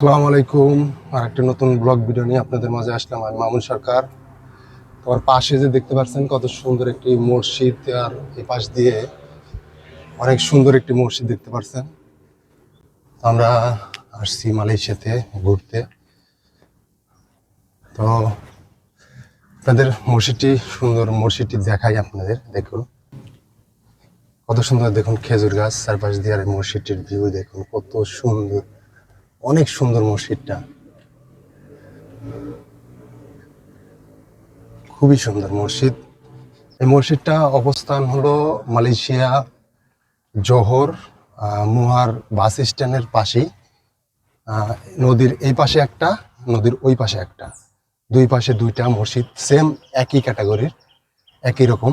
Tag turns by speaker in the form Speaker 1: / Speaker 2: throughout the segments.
Speaker 1: আসসালামু আলাইকুম। আর একটা নতুন ব্লগ ভিডিও নিয়ে আপনাদের মাঝে আসলাম। আমি মামুন সরকার। তোমার পাশে যে দেখতে পাচ্ছেন, কত সুন্দর একটি মসজিদ, আর এই পাশ দিয়ে অনেক সুন্দর একটি মসজিদ দেখতে পাচ্ছেন। আমরা আসছি মালয়েশিয়াতে ঘুরতে। তো আপনাদের মসজিদটি, সুন্দর মসজিদটি দেখাই আপনাদের, দেখুন। কত সুন্দর দেখুন খেজুর গাছ, চারপাশ দিয়ে আর মসজিদটির ভিউ দেখুন, কত সুন্দর। অনেক সুন্দর মসজিদটা। খুবই সুন্দর মসজিদ। এই মসজিদটা অবস্থান হলো মালয়েশিয়া, জোহর মুহার বাস স্ট্যান্ডের পাশেই। নদীর এই পাশে একটা, নদীর ওই পাশে একটা। দুই পাশে দুইটা মসজিদ সেম একই ক্যাটাগরির একই রকম।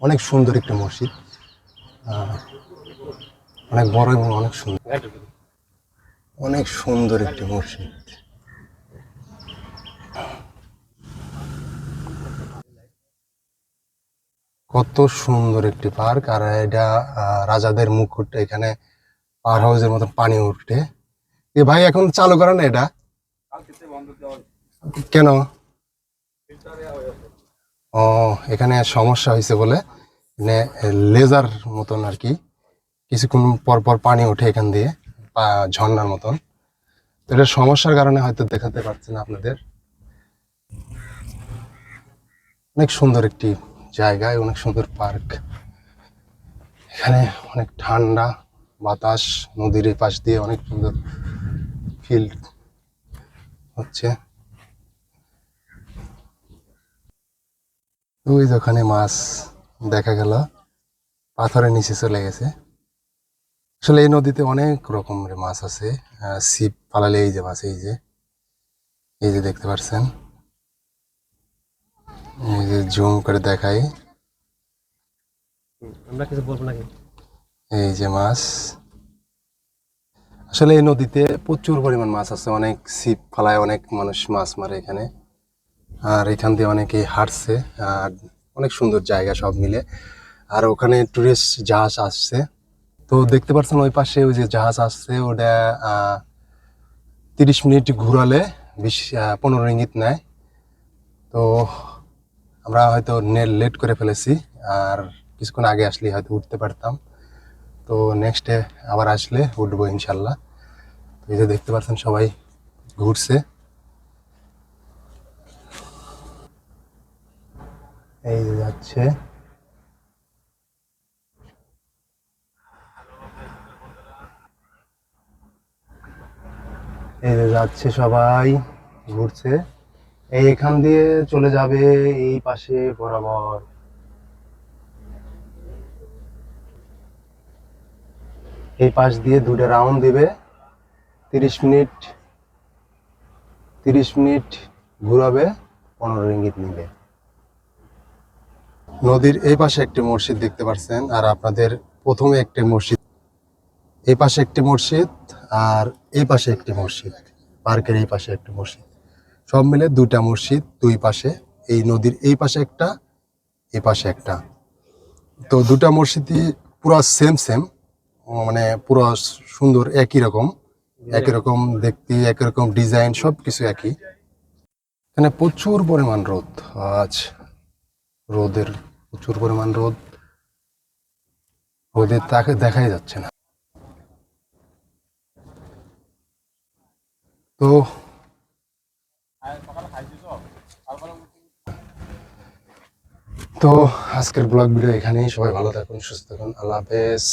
Speaker 1: অনেক সুন্দর একটা মসজিদ। অনেক বড় এবং অনেক সুন্দর। অনেক সুন্দর একটি মসজিদ। কত সুন্দর একটি পার্ক, আর এটা রাজাদের মুকুট এখানে পার হাউসের মতন পানি উঠে এ ভাই, এখন চালু করে না এটা? কেন? ও, এখানে সমস্যা হয়েছে বলে মানে লেজার মতন আর কি। কিছুক্ষণ পর পর পানি ওঠে এখান দিয়ে। ঝর্ণার মতন। তো এটা সমস্যার কারণে হয়তো দেখাতে পারছি না আপনাদের। অনেক সুন্দর একটি জায়গায়, অনেক সুন্দর পার্ক। এখানে অনেক ঠান্ডা বাতাস, নদীর পাশ দিয়ে অনেক সুন্দর ফিল হচ্ছে। ওই ওখানে মাছ দেখা গেল, পাথরের নিচে চলে গেছে। আসলে এই নদীতে অনেক রকমের মাছ আছে। ছিপ পালালে এই যে মাছ এই যে এই যে দেখতে পাচ্ছেন এই যে জুম করে দেখাই।
Speaker 2: আমরা কিছু বলব নাকি?
Speaker 1: এই যে মাছ। আসলে এই নদীতে প্রচুর পরিমাণ মাছ আছে। অনেক ছিপ ফালায় অনেক মানুষ মাছ মারে এখানে। আর এখান দিয়ে অনেকে হাঁটছে। আর অনেক সুন্দর জায়গা সব মিলে। আর ওখানে টুরিস্ট জাহাজ আসছে। তো দেখতে পাচ্ছেন ওই পাশে ওই যে জাহাজ আসছে, ওটা তিরিশ মিনিট ঘুরালে বিশ পনেরো ইঙ্গিত নেয়। তো আমরা হয়তো নেট লেট করে ফেলেছি, আর কিছুক্ষণ আগে আসলে হয়তো উঠতে পারতাম। তো নেক্সটে আবার আসলে উঠবো ইনশাল্লাহ। তো এই যে দেখতে পাচ্ছেন সবাই ঘুরছে। এই যাচ্ছে। এই যে যাচ্ছে সবাই, ঘুরছে। এই এখান দিয়ে চলে যাবে এই পাশে বরাবর। এই পাশ দিয়ে দুটো রাউন্ড দিবে। তিরিশ মিনিট তিরিশ মিনিট ঘুরাবে, পনেরো রিঙ্গিত নিবে। নদীর এই পাশে একটি মসজিদ দেখতে পাচ্ছেন আর আপনাদের প্রথমে একটি মসজিদ এই পাশে একটি মসজিদ আর এই পাশে একটি মসজিদ, পার্কের এই পাশে একটি মসজিদ। সব মিলে দুইটা মসজিদ, দুই পাশে, এই নদীর এই পাশে একটা, এই পাশে একটা। তো দুটা মসজিদই পুরো সেম সেম মানে পুরো সুন্দর একই রকম একই রকম দেখতে, একই রকম ডিজাইন সব কিছু একই। এখানে প্রচুর পরিমাণ রোদ, আজ রোদের প্রচুর পরিমাণ রোদ। রোদের তাকে দেখাই যাচ্ছে না। তো তো আজকের ব্লগ ভিডিও এখানেই। সবাই ভালো থাকুন সুস্থ থাকুন। আল্লাহ হাফেজ।